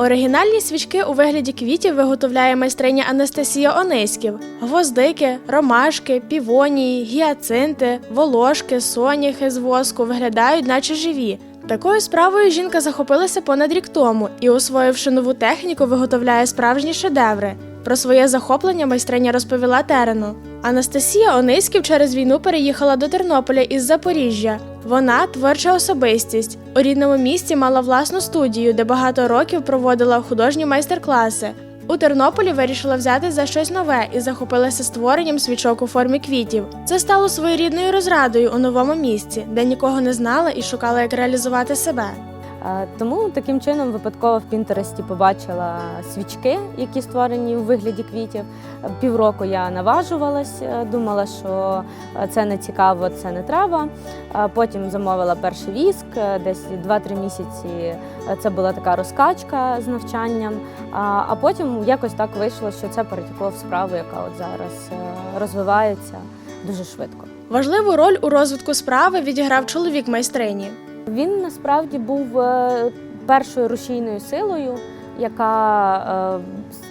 Оригінальні свічки у вигляді квітів виготовляє майстриня Анастасія Ониськів. Гвоздики, ромашки, півонії, гіацинти, волошки, соняхи з воску виглядають наче живі. Такою справою жінка захопилася понад рік тому і, освоївши нову техніку, виготовляє справжні шедеври. Про своє захоплення майстриня розповіла Терену. Анастасія Ониськів через війну переїхала до Тернополя із Запоріжжя. Вона творча особистість. У рідному місті мала власну студію, де багато років проводила художні майстер-класи. У Тернополі вирішила взяти за щось нове і захопилася створенням свічок у формі квітів. Це стало своєрідною розрадою у новому місці, де нікого не знала і шукала, як реалізувати себе. Е, Тому таким чином випадково в Пінтересті побачила свічки, які створені у вигляді квітів. Півроку я наважувалась, е, думала, що е, це не цікаво, це не треба. Потім замовила перший віск, десь 2-3 місяці це була така розкачка з навчанням. А потім якось так вийшло, що це перетекло в справу, яка от зараз розвивається дуже швидко. Важливу роль у розвитку справи відіграв чоловік майстрині. Він насправді був е, першою рушійною силою, яка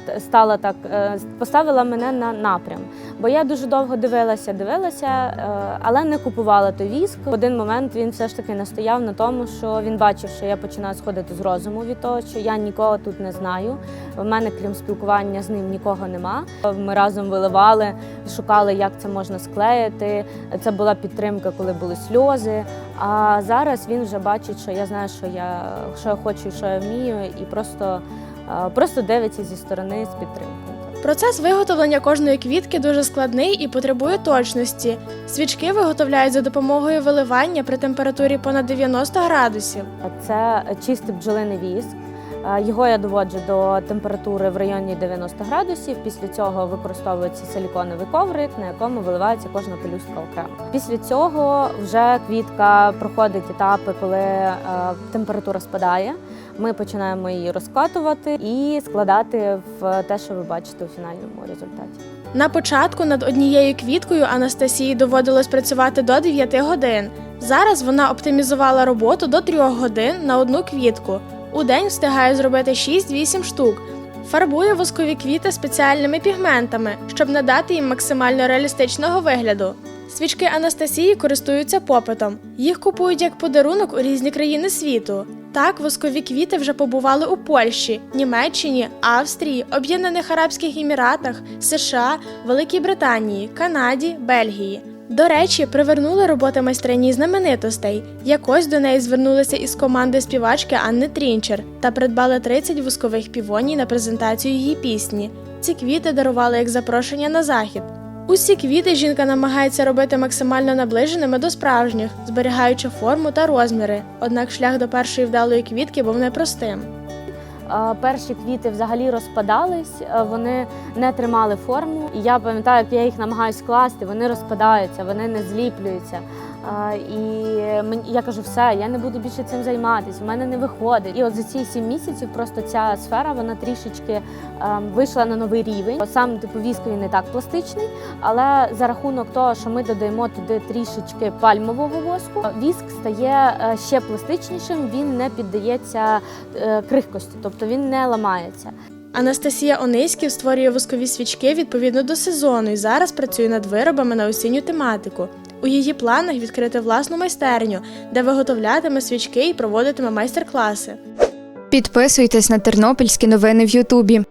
е, стала так, е, поставила мене на напрям. Бо я дуже довго дивилася, дивилася, е, але не купувала той віск. В один момент він все ж таки настояв на тому, що він бачив, що я починаю сходити з розуму від того, що я нікого тут не знаю. В мене, крім спілкування з ним, нікого нема. Ми разом виливали, шукали, як це можна склеїти. Це була підтримка, коли були сльози. А зараз він вже бачить, що я знаю, що я що я хочу, що я вмію, і просто, е, просто дивиться зі сторони з підтримкою. Процес виготовлення кожної квітки дуже складний і потребує точності. Свічки виготовляють за допомогою виливання при температурі понад 90 градусів. Це чистий бджолиний віск. Е, Його я доводжу до температури в районі 90 градусів. Після цього використовується силіконовий коврик, на якому виливається кожна пелюстка окремо. Після цього вже квітка проходить етапи, коли е, температура спадає. Ми починаємо її розкатувати і складати в те, що ви бачите у фінальному результаті. На початку над однією квіткою Анастасії доводилось працювати до 9 годин. Зараз вона оптимізувала роботу до 3 годин на одну квітку. У день встигає зробити 6-8 штук. Фарбує воскові квіти спеціальними пігментами, щоб надати їм максимально реалістичного вигляду. Свічки Анастасії користуються попитом. Їх купують як подарунок у різні країни світу. Так, воскові квіти вже побували у Польщі, Німеччині, Австрії, Об'єднаних Арабських Еміратах, США, Великій Британії, Канаді, Бельгії. До речі, привернули роботи майстрині знаменитостей. Якось до неї звернулися із команди співачки Анни Трінчер та придбали 30 воскових півоній на презентацію її пісні. Ці квіти дарували як запрошення на захід. Усі квіти жінка намагається робити максимально наближеними до справжніх, зберігаючи форму та розміри. Однак шлях до першої вдалої квітки був непростим. Перші квіти взагалі розпадались, вони не тримали форму. І я пам'ятаю, як я їх намагаюся скласти, вони розпадаються, вони не зліплюються. І я кажу, все, я не буду більше цим займатися, в мене не виходить. І от за ці сім місяців просто ця сфера вона трішечки ем, вийшла на новий рівень. Сам типу віск він не так пластичний, але за рахунок того, що ми додаємо туди трішечки пальмового воску, віск стає е, ще пластичнішим, він не піддається е, крихкості, тобто він не ламається. Анастасія Ониськів створює воскові свічки відповідно до сезону і зараз працює над виробами на осінню тематику. У її планах відкрити власну майстерню, де виготовлятиме свічки і проводитиме майстер-класи. Підписуйтесь на тернопільські новини в Ютубі.